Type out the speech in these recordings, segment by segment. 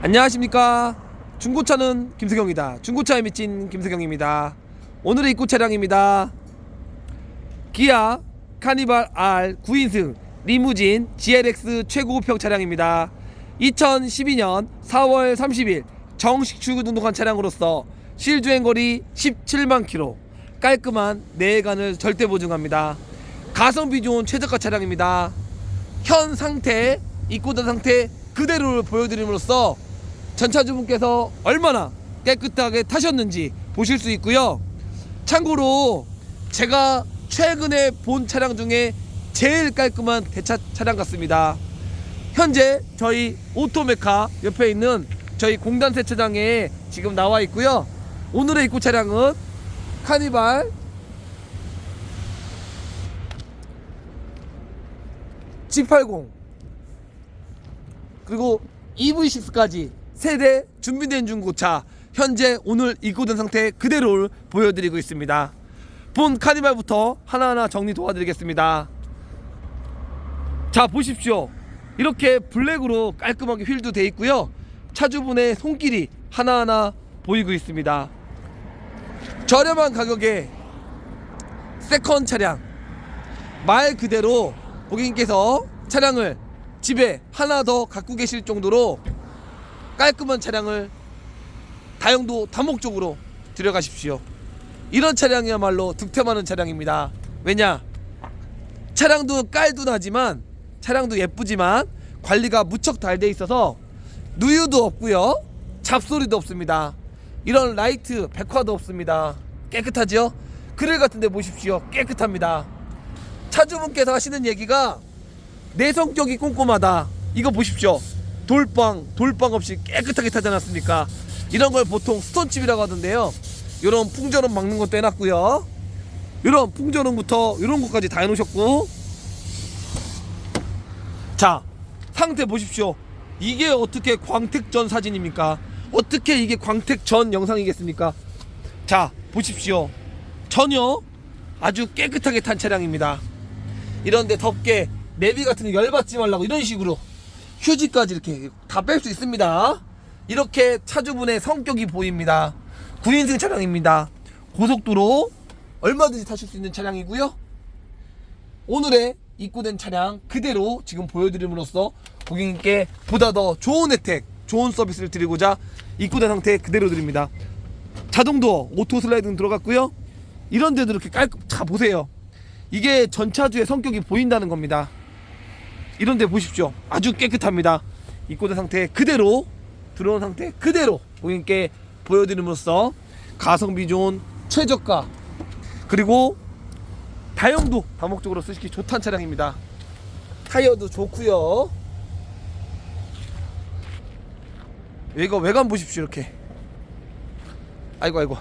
안녕하십니까? 중고차는 김승경이다. 중고차에 미친 김승경입니다. 오늘의 입고 차량입니다. 기아 카니발 R 9인승 리무진 GLX 최고급형 차량입니다. 2012년 4월 30일 정식 출고 등록한 차량으로서 실주행거리 17만 킬로. 깔끔한 내관을 절대 보증합니다. 가성비 좋은 최저가 차량입니다. 현 상태 입고된 상태 그대로를 보여드림으로써 전차주분께서 얼마나 깨끗하게 타셨는지 보실 수 있고요. 참고로 제가 최근에 본 차량 중에 제일 깔끔한 대차 차량 같습니다. 현재 저희 오토메카 옆에 있는 저희 공단 세차장에 지금 나와 있고요. 오늘의 입고 차량은 카니발 G80 그리고 EV6까지 세대 준비된 중고차 현재 오늘 입고된 상태 그대로를 보여드리고 있습니다. 본 카니발부터 하나하나 정리 도와드리겠습니다. 자 보십시오. 이렇게 블랙으로 깔끔하게 휠도 돼 있고요. 차주분의 손길이 하나하나 보이고 있습니다. 저렴한 가격에 세컨 차량 말 그대로 고객님께서 차량을 집에 하나 더 갖고 계실 정도로 깔끔한 차량을 다용도 다목적으로 들여가십시오. 이런 차량이야말로 득템하는 차량입니다. 왜냐? 차량도 깔도 나지만 차량도 예쁘지만 관리가 무척 잘 돼 있어서 누유도 없고요. 잡소리도 없습니다. 이런 라이트 백화도 없습니다. 깨끗하죠? 그릴 같은 데 보십시오. 깨끗합니다. 차주분께서 하시는 얘기가 내 성격이 꼼꼼하다. 이거 보십시오. 돌빵, 돌빵 없이 깨끗하게 타지 않았습니까? 이런 걸 보통 스톤칩이라고 하던데요. 이런 풍전음 막는 것도 해놨고요. 이런 풍전음부터 이런 것까지 다 해놓으셨고. 자, 상태 보십시오. 이게 어떻게 광택전 사진입니까? 어떻게 이게 광택전 영상이겠습니까? 자, 보십시오. 전혀 아주 깨끗하게 탄 차량입니다. 이런데 덥게 내비 같은 거 열받지 말라고 이런 식으로 휴지까지 이렇게 다 뺄 수 있습니다. 이렇게 차주분의 성격이 보입니다. 9인승 차량입니다. 고속도로 얼마든지 타실 수 있는 차량이고요. 오늘의 입고된 차량 그대로 지금 보여드림으로써 고객님께 보다 더 좋은 혜택, 좋은 서비스를 드리고자 입고된 상태 그대로 드립니다. 자동도어, 오토 슬라이딩 들어갔고요. 이런 데도 이렇게 깔끔, 자 보세요. 이게 전차주의 성격이 보인다는 겁니다. 이런 데 보십시오. 아주 깨끗합니다. 입고된 상태 그대로 들어온 상태 그대로 고객님께 보여드림으로써 가성비 좋은 최저가 그리고 다용도 다목적으로 쓰시기 좋다는 차량입니다. 타이어도 좋고요. 이거 외관 보십시오 이렇게. 아이고 아이고.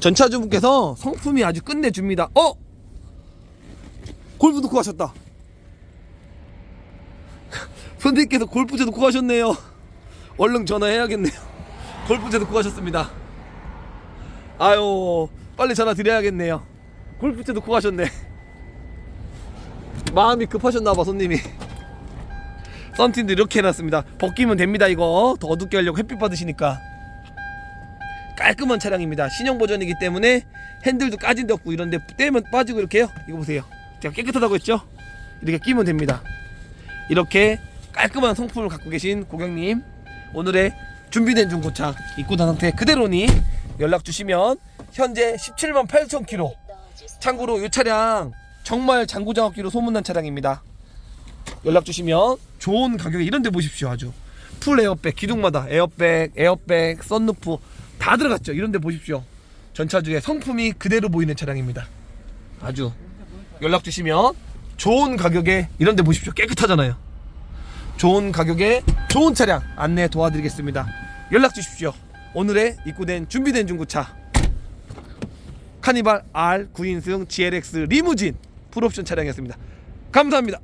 전차주분께서 성품이 아주 끝내줍니다. 어? 골프 놓고 가셨다. 선생님께서 골프채 놓고 가셨네요. 얼른 전화해야겠네요. 골프채 놓고 가셨습니다. 아유, 빨리 전화 드려야겠네요. 골프채 놓고 가셨네. 마음이 급하셨나봐, 손님이. 썬틴도 이렇게 해놨습니다. 벗기면 됩니다, 이거. 더 어둡게 하려고 햇빛 받으시니까. 깔끔한 차량입니다. 신형 버전이기 때문에 핸들도 까진 데 없고 이런데 떼면 빠지고 이렇게요. 이거 보세요. 제가 깨끗하다고 했죠? 이렇게 끼면 됩니다. 이렇게 깔끔한 성품을 갖고 계신 고객님 오늘의 준비된 중고차 입고된 상태 그대로니 연락 주시면 현재 17만 8천 킬로 참고로 이 차량 정말 장고장학기로 소문난 차량입니다. 연락 주시면 좋은 가격에 이런 데 보십시오 아주 풀 에어백 기둥마다 에어백 에어백 썬루프 다 들어갔죠 이런 데 보십시오 전차주의 성품이 그대로 보이는 차량입니다 아주 연락 주시면 좋은 가격에 이런 데 보십시오. 깨끗하잖아요. 좋은 가격에 좋은 차량 안내 도와드리겠습니다. 연락 주십시오. 오늘의 입고된 준비된 중고차. 카니발 R 9인승 GLX 리무진 풀옵션 차량이었습니다. 감사합니다